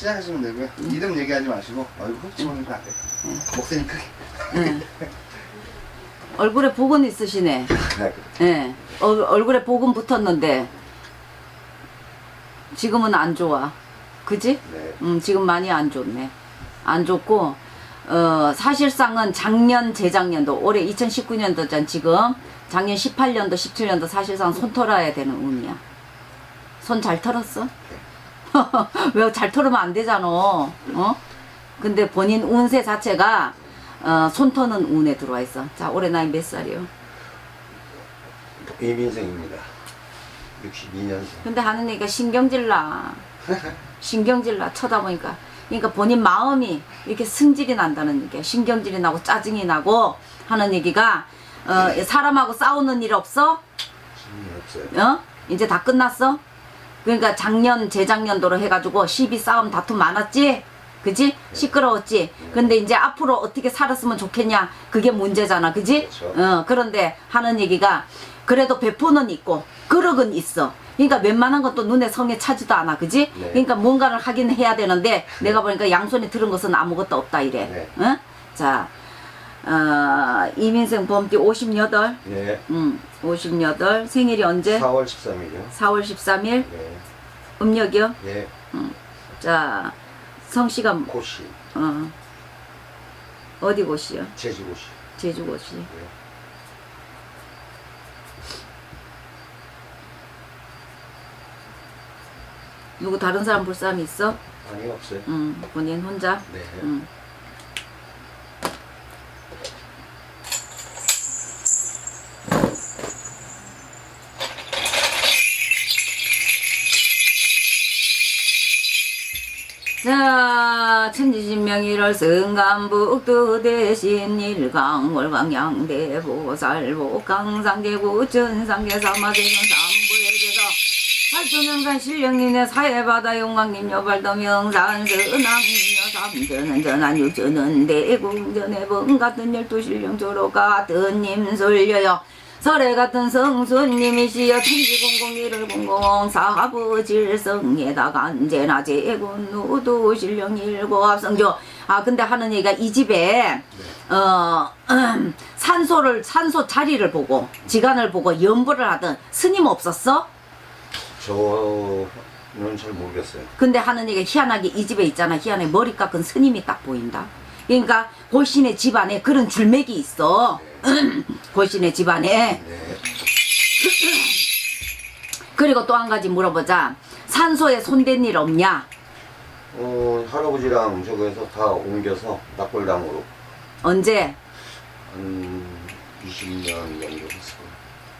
시작하시면 되고요. 이름 얘기하지 마시고 얼굴 훅 집어넣으면 안 돼요. 목소리 크게. 예. 얼굴에 복은 있으시네. 네, 예. 얼, 얼굴에 복은 붙었는데 지금은 안 좋아. 그지? 네. 음, 지금 많이 안 좋네. 안 좋고, 어, 사실상은 작년, 재작년도, 올해 2019년도잖, 지금. 작년 18년도, 17년도 사실상 손 털어야 되는 운이야. 손 잘 털었어? 왜 잘 털으면 안 되잖아. 어? 근데 본인 운세 자체가, 어, 손 터는 운에 들어와 있어. 자, 올해 나이 몇 살이요? 이민생입니다. 62년생. 근데 하는 얘기가 신경질 나. 신경질 나 쳐다보니까. 그러니까 본인 마음이 이렇게 승질이 난다는 얘기야. 신경질이 나고 짜증이 나고 하는 얘기가 어, 사람하고 싸우는 일 없어? 없어요. 어? 이제 다 끝났어? 그러니까 작년, 재작년도로 해가지고 시비 싸움 다툼 많았지? 그지? 시끄러웠지? 근데 이제 앞으로 어떻게 살았으면 좋겠냐? 그게 문제잖아. 그지? 그렇죠. 어, 그런데 하는 얘기가 그래도 배포는 있고 그릇은 있어. 그러니까 웬만한 것도 눈에 성에 차지도 않아. 그지? 네. 그러니까 뭔가를 하긴 해야 되는데 내가 보니까 양손에 들은 것은 아무것도 없다 이래. 네. 어? 자, 어, 이민생 범띠 58. 네. 음, 58. 생일이 언제? 4월 13일이요. 4월 13일. 네. 음력이요? 네. 자, 성씨가 고시. 어, 어디 곳이요? 제주 고시. 제주 곳이. 네. 누구 다른 사람 볼 사람이 있어? 아니 없어요. 음, 본인 혼자? 네. 음. 천지신명일월 승간북도 대신 일강 월 강 양대 보살 복강상계구 전상계 사마대전 삼부의제사 팔도명산 신령님의 사해바다 용광님 여발도 명산 서남님여 삼전은 전한 육전은 대궁전의 번 같은 열두 신령 조로 같은 님 솔려요 설해 같은 성수님이시여 천지공공일을 공공 사부 질성에다가 언제나 제군 우두 신령 일곱 성조 아 근데 하는 얘기가 이 집에 어 산소를 산소 자리를 보고 지간을 보고 연부를 하던 스님 없었어? 저는 잘 모르겠어요. 근데 하는 얘기가 희한하게 이 집에 있잖아 희한하게 머리 깎은 스님이 딱 보인다 그러니까 골신의 집안에 그런 줄맥이 있어 골신의 집안에 네. 그리고 또 한 가지 물어보자 산소에 손댄 일 없냐 어, 할아버지랑 저거에서 다 옮겨서 낙골당으로 언제 한 20년 정도 했어요.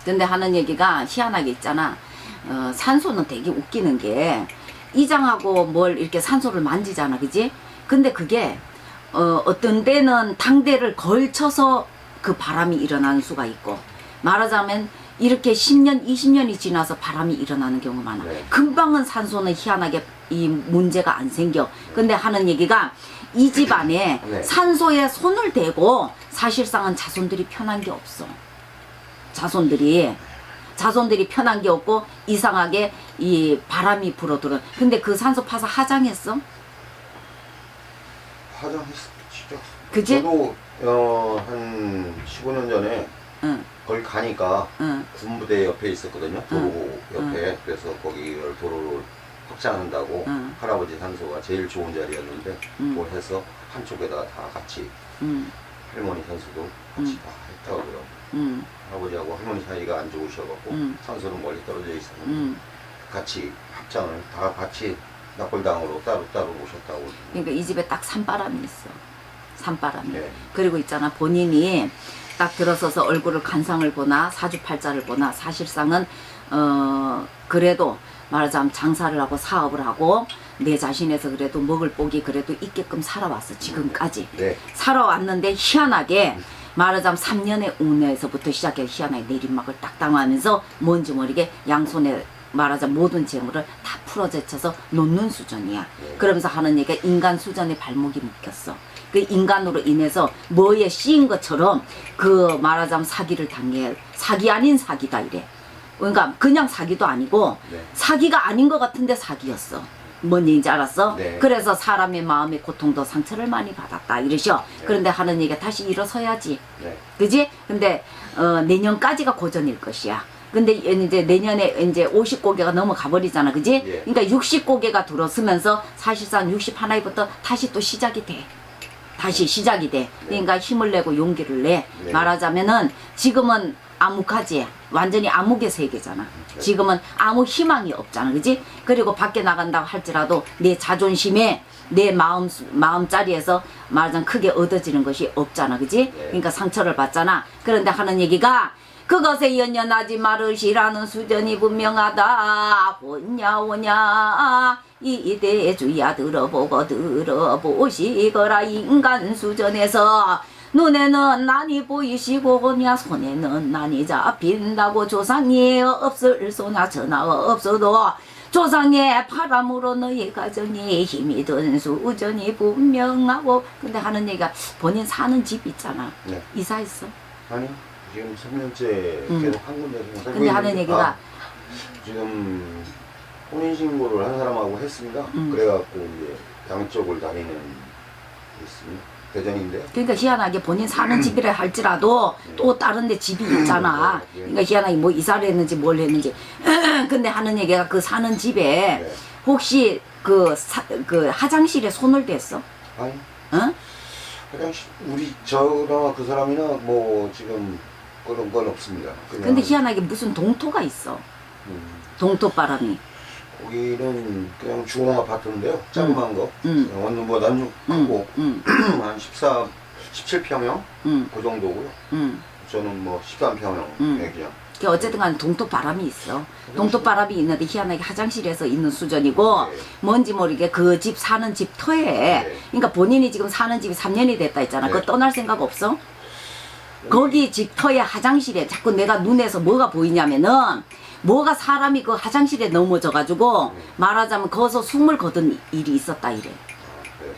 근데 하는 얘기가 희한하게 있잖아. 어, 산소는 되게 웃기는 게 이장하고 뭘 이렇게 산소를 만지잖아, 그지? 근데 그게 어, 어떤 때는 당대를 걸쳐서 그 바람이 일어나는 수가 있고 말하자면 이렇게 10년, 20년이 지나서 바람이 일어나는 경우가 많아. 네. 금방은 산소는 희한하게 이 문제가 안 생겨. 근데 하는 얘기가 이 집 안에 네. 산소에 손을 대고 사실상은 자손들이 편한 게 없어. 자손들이 자손들이 편한 게 없고 이상하게 이 바람이 불어들어. 근데 그 산소 파서 하장했어? 화장했죠. 그지? 저도 어, 한 15년 전에 응, 거기 가니까 응, 군부대 옆에 있었거든요. 도로 응. 옆에. 그래서 거기를 도로를 확장한다고 응. 할아버지 산소가 제일 좋은 자리였는데 응. 그걸 해서 한쪽에다가 다 같이 응, 할머니 산소도 같이 응. 다 했다고 그러고 응, 할아버지하고 할머니 사이가 안 좋으셔갖고 응. 산소는 멀리 떨어져 있었는데 응. 같이 합장을 다 같이 낙골당으로 따로 따로 모셨다고 그러니까 이 집에 딱 산바람이 있어. 산바람이. 네. 그리고 있잖아 본인이 딱 들어서서 얼굴을 간상을 보나 사주팔자를 보나 사실상은 어 그래도 말하자면 장사를 하고 사업을 하고 내 자신에서 그래도 먹을 복이 그래도 있게끔 살아왔어 지금까지 네. 살아왔는데 희한하게 말하자면 3년의 운에서부터 시작해 희한하게 내리막을 딱 당하면서 뭔지 모르게 양손에 말하자면 모든 재물을 다 풀어제쳐서 놓는 수준이야. 네. 그러면서 하는 얘기가 인간 수준에 발목이 묶였어. 그 인간으로 인해서 뭐에 씌인 것처럼 그 말하자면 사기를 당해 사기 아닌 사기다 이래. 그러니까 그냥 사기도 아니고 네. 사기가 아닌 것 같은데 사기였어. 뭔 얘기인지 알았어? 네. 그래서 사람의 마음의 고통도 상처를 많이 받았다 이러셔. 네. 그런데 하는 얘기가 다시 일어서야지. 네. 그지? 근데 어, 내년까지가 고전일 것이야. 근데 이제 내년에 이제 50고개가 넘어가 버리잖아. 그지? 예. 그러니까 60고개가 들어서면서 사실상 60 하나부터 다시 또 시작이 돼. 다시 시작이 돼. 그러니까 힘을 내고 용기를 내. 네. 말하자면은 지금은 암묵하지. 완전히 암묵의 세계잖아. 네. 지금은 아무 희망이 없잖아. 그지? 그리고 밖에 나간다고 할지라도 내 자존심에 내 마음, 마음자리에서 말하자면 크게 얻어지는 것이 없잖아. 그지? 네. 그러니까 상처를 받잖아. 그런데 하는 얘기가 그것에 연연하지 말으시라는 수전이 분명하다. 오냐 오냐. 이대 주야 들어보고 들어보시거라. 인간 수전에서 눈에는 난이 보이시고 오냐 손에는 난이 잡힌다고 조상이 없을 소나 전화 없어도 조상의 바람으로 너희 가정에 힘이 든 수전이 분명하고. 근데 하는 얘기가 본인 사는 집 있잖아. 네. 이사했어. 아니 지금 3년째 음. 계속 한 군데서 살고 근데 하는 얘기가 아, 지금 혼인신고를 한 사람하고 했습니다. 음. 그래갖고 이제 양쪽을 다니는 게 있습니다. 대전인데 그러니까 희한하게 본인 사는 집이라 할지라도 또 다른 데 집이 있잖아. 네. 그러니까 희한하게 뭐 이사를 했는지 뭘 했는지. 근데 하는 얘기가 그 사는 집에 네. 혹시 그, 사, 그 화장실에 손을 댔어? 아니 어? 화장실 우리 저나 그 사람이나 뭐 지금 그런 건 없습니다. 그냥 근데 희한하게 무슨 동토가 있어. 음, 동토 바람이. 거기는 그냥 중앙 아파트인데요. 짱한 거. 음. 원룸보다는 좀 응, 크고 응, 한 14, 17평형 응, 그 정도고요. 응. 저는 뭐 13평형 음. 그냥 그 어쨌든 간에 동토 바람이 있어. 동토 바람이 있는데 희한하게 화장실에서 있는 수준이고 네. 뭔지 모르게 그 집 사는 집 터에 네. 그러니까 본인이 지금 사는 집이 3년이 됐다 했잖아. 네. 그거 떠날 생각 없어? 거기 집 터에 화장실에 자꾸 내가 눈에서 뭐가 보이냐면은 뭐가 사람이 그 화장실에 넘어져 가지고 네. 말하자면 거기서 숨을 거둔 일이 있었다 이래. 아, 네.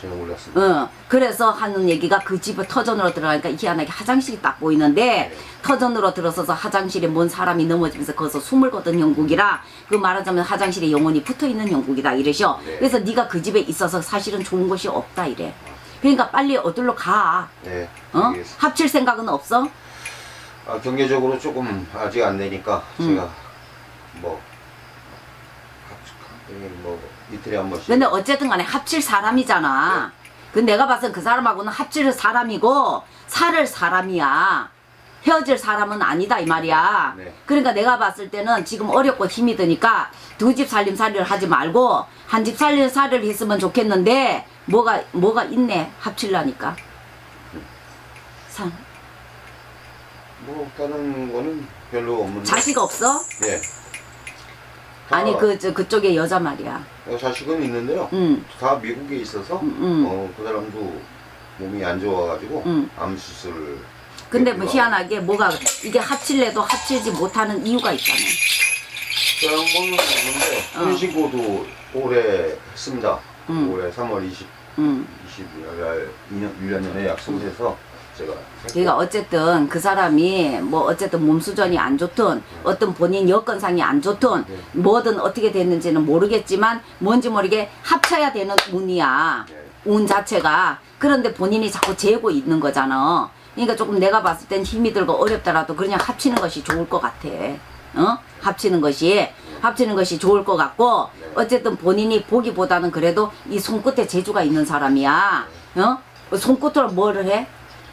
제가 몰랐습니다. 어, 그래서 하는 얘기가 그 집에 터전으로 들어가니까 희한하게 화장실이 딱 보이는데 네. 터전으로 들어서서 화장실에 뭔 사람이 넘어지면서 거기서 숨을 거둔 형국이라 그 말하자면 화장실에 영혼이 붙어 있는 형국이다 이러셔. 네. 그래서 네가 그 집에 있어서 사실은 좋은 것이 없다 이래. 그러니까 빨리 어디로 가. 네. 어? 알겠습니다. 합칠 생각은 없어? 아, 경제적으로 조금 아직 안 되니까 음. 제가 뭐, 합- 뭐 이틀에 한 번씩 근데 어쨌든 간에 합칠 사람이잖아. 그 내가 봐선 그 사람하고는 합칠 사람이고 살을 사람이야. 헤어질 사람은 아니다 이 말이야. 네. 그러니까 내가 봤을 때는 지금 어렵고 힘이 드니까 두 집 살림살이를 하지 말고 한 집 살림살이를 했으면 좋겠는데 뭐가 뭐가 있네 합칠라니까. 참뭐 다른 거는 별로 없는데 자식 없어? 네. 다- 아니 그 저 그쪽에 여자 말이야. 어, 자식은 있는데요. 응. 다 미국에 있어서 음, 음. 어, 그 사람도 몸이 안 좋아가지고 음. 암 수술을 근데 뭐 했고요. 희한하게 뭐가 이게 합칠래도 합칠지 못하는 이유가. 그런 거는 없는데 어. 혼신고도 올해 했습니다. 음. 올해 3월 20, 응. 20일 날 2년, 1년 전에 약속을 해서 제가 그러니까 어쨌든 그 사람이 뭐 어쨌든 몸 수전이 안 좋든 어떤 본인 여건상이 안 좋든 네. 뭐든 어떻게 됐는지는 모르겠지만 뭔지 모르게 합쳐야 되는 운이야. 네. 운 자체가 그런데 본인이 자꾸 재고 있는 거잖아. 그러니까 조금 내가 봤을 땐 힘이 들고 어렵더라도 그냥 합치는 것이 좋을 것 같아. 어? 합치는 것이 합치는 것이 좋을 것 같고 네. 어쨌든 본인이 보기보다는 그래도 이 손끝에 재주가 있는 사람이야. 어? 손끝으로 뭐를 해?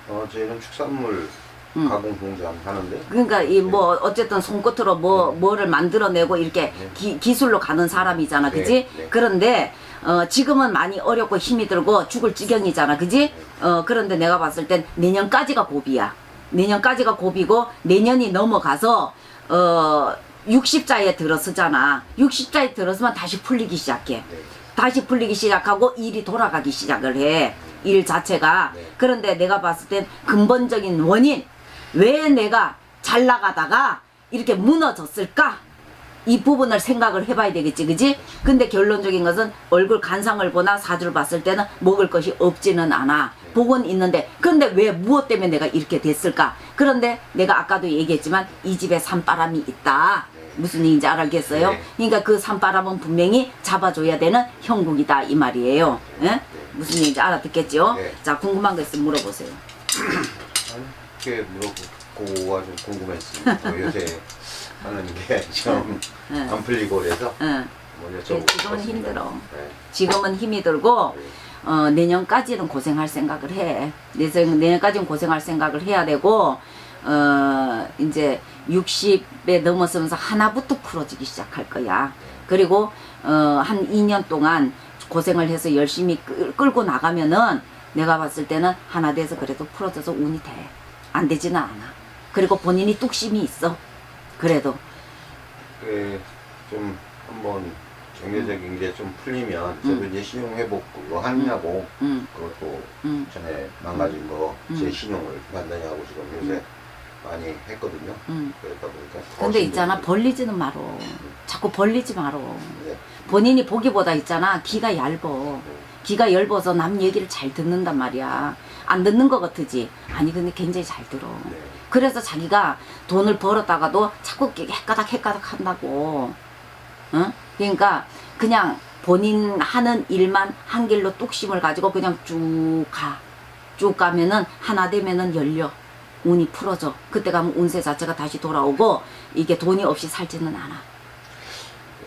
어, 저희는 축산물 음. 가공 공장 하는데 그러니까 이 뭐 어쨌든 손끝으로 뭐 뭐를 만들어내고 이렇게 네. 기, 기술로 가는 사람이잖아, 네, 그지? 네. 그런데 어 지금은 많이 어렵고 힘이 들고 죽을 지경이잖아, 그지? 어 그런데 내가 봤을 땐 내년까지가 고비야. 내년까지가 고비고 내년이 넘어가서 어 60자에 들어서잖아. 60자에 들어서면 다시 풀리기 시작해. 네. 다시 풀리기 시작하고 일이 돌아가기 시작을 해. 일 자체가. 네. 그런데 내가 봤을 땐 근본적인 원인, 왜 내가 잘 나가다가 이렇게 무너졌을까? 이 부분을 생각을 해봐야 되겠지, 그지? 근데 결론적인 것은 얼굴 간상을 보나 사주를 봤을 때는 먹을 것이 없지는 않아. 복은 있는데, 근데 왜 무엇 때문에 내가 이렇게 됐을까? 그런데 내가 아까도 얘기했지만 이 집에 산바람이 있다. 무슨 얘기인지 알겠어요? 네. 그러니까 그 산바람은 분명히 잡아줘야 되는 형국이다 이 말이에요. 예? 무슨 얘기인지 알아듣겠죠? 네. 자 궁금한 거 있으면 물어보세요. 아니, 그게 물어보고가 좀 궁금했습니다. 뭐 요새 하는 게 좀안 예. 풀리고 그래서 예. 뭐 네, 여쭤보고 지금은. 힘들어. 네. 지금은 힘이 들고 어, 내년까지는 고생할 생각을 해. 내년, 내년까지는 고생할 생각을 해야 되고, 어, 이제 60에 넘어서면서 하나부터 풀어지기 시작할 거야. 그리고, 어, 한 2년 동안 고생을 해서 열심히 끌, 끌고 나가면은 내가 봤을 때는 하나 돼서 그래도 풀어져서 운이 돼. 안 되지는 않아. 그리고 본인이 뚝심이 있어. 그래도. 그 좀 한번 경제적인 게 좀 풀리면 음. 저도 이제 신용 회복 그거 하느냐고 음, 그것도 음, 전에 망가진 거 제 음. 신용을 만드냐고 지금 요새 많이 했거든요. 음. 그러다 보니까 더 근데 있잖아, 힘들고. 벌리지는 말어. 자꾸 벌리지 말어. 네. 본인이 보기보다 있잖아 기가 얇어 기가 얇아서 남 얘기를 잘 듣는단 말이야 안 듣는 것 같으지 아니 근데 굉장히 잘 들어 네. 그래서 자기가 돈을 벌었다가도 자꾸 헷가닥 헷가닥 한다고 응? 그러니까 그냥 본인 하는 일만 한 길로 뚝심을 가지고 그냥 쭉 가. 쭉 가면은 하나 되면은 열려. 운이 풀어져. 그때 가면 운세 자체가 다시 돌아오고 이게 돈이 없이 살지는 않아.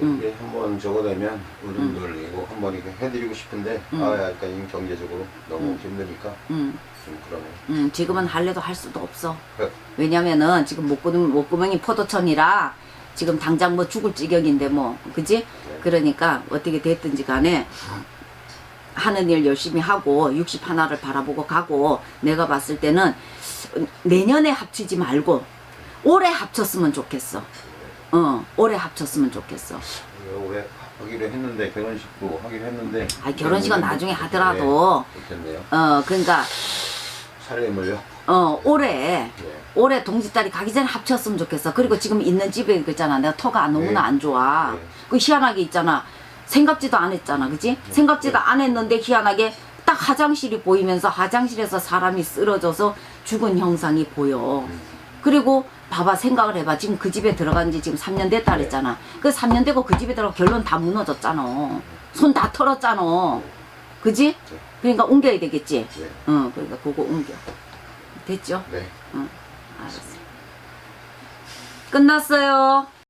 음. 이게 한번 저거 되면 요즘 돌리고 한번 이렇게 해드리고 싶은데 음. 아 약간 경제적으로 너무 음. 힘드니까 응. 좀 그러네. 음, 지금은 할래도 할 수도 없어. 그, 왜냐면은 지금 목구멍, 목구멍이 포도청이라 지금 당장 뭐 죽을 지경인데 뭐, 그지? 네. 그러니까 어떻게 됐든지 간에 하는 일 열심히 하고 60 하나를 바라보고 가고 내가 봤을 때는 내년에 합치지 말고 올해 합쳤으면 좋겠어. 어, 올해 합쳤으면 좋겠어. 올해 하기로 했는데 결혼식도 하기로 했는데 아, 결혼식은 네, 나중에 하더라도, 좋겠네요. 어, 그러니까, 차례물요. 어, 올해 네. 올해 동짓딸이 가기 전에 합쳤으면 좋겠어. 그리고 지금 있는 집에 그 있잖아. 내가 터가 너무나 네. 안 좋아. 네. 그 희한하게 있잖아. 생각지도 안 했잖아. 그지? 생각지도 안 했는데 희한하게 딱 화장실이 보이면서 화장실에서 사람이 쓰러져서 죽은 형상이 보여. 그리고 봐봐 생각을 해봐. 지금 그 집에 들어간 지 지금 3년 됐다 네. 그랬잖아. 그 3년 되고 그 집에 들어가 결론 다 무너졌잖아. 손 다 털었잖아. 그지? 네. 그러니까 옮겨야 되겠지? 네. 어, 그러니까 그거 옮겨. 됐죠? 네. 응, 알았어. 끝났어요.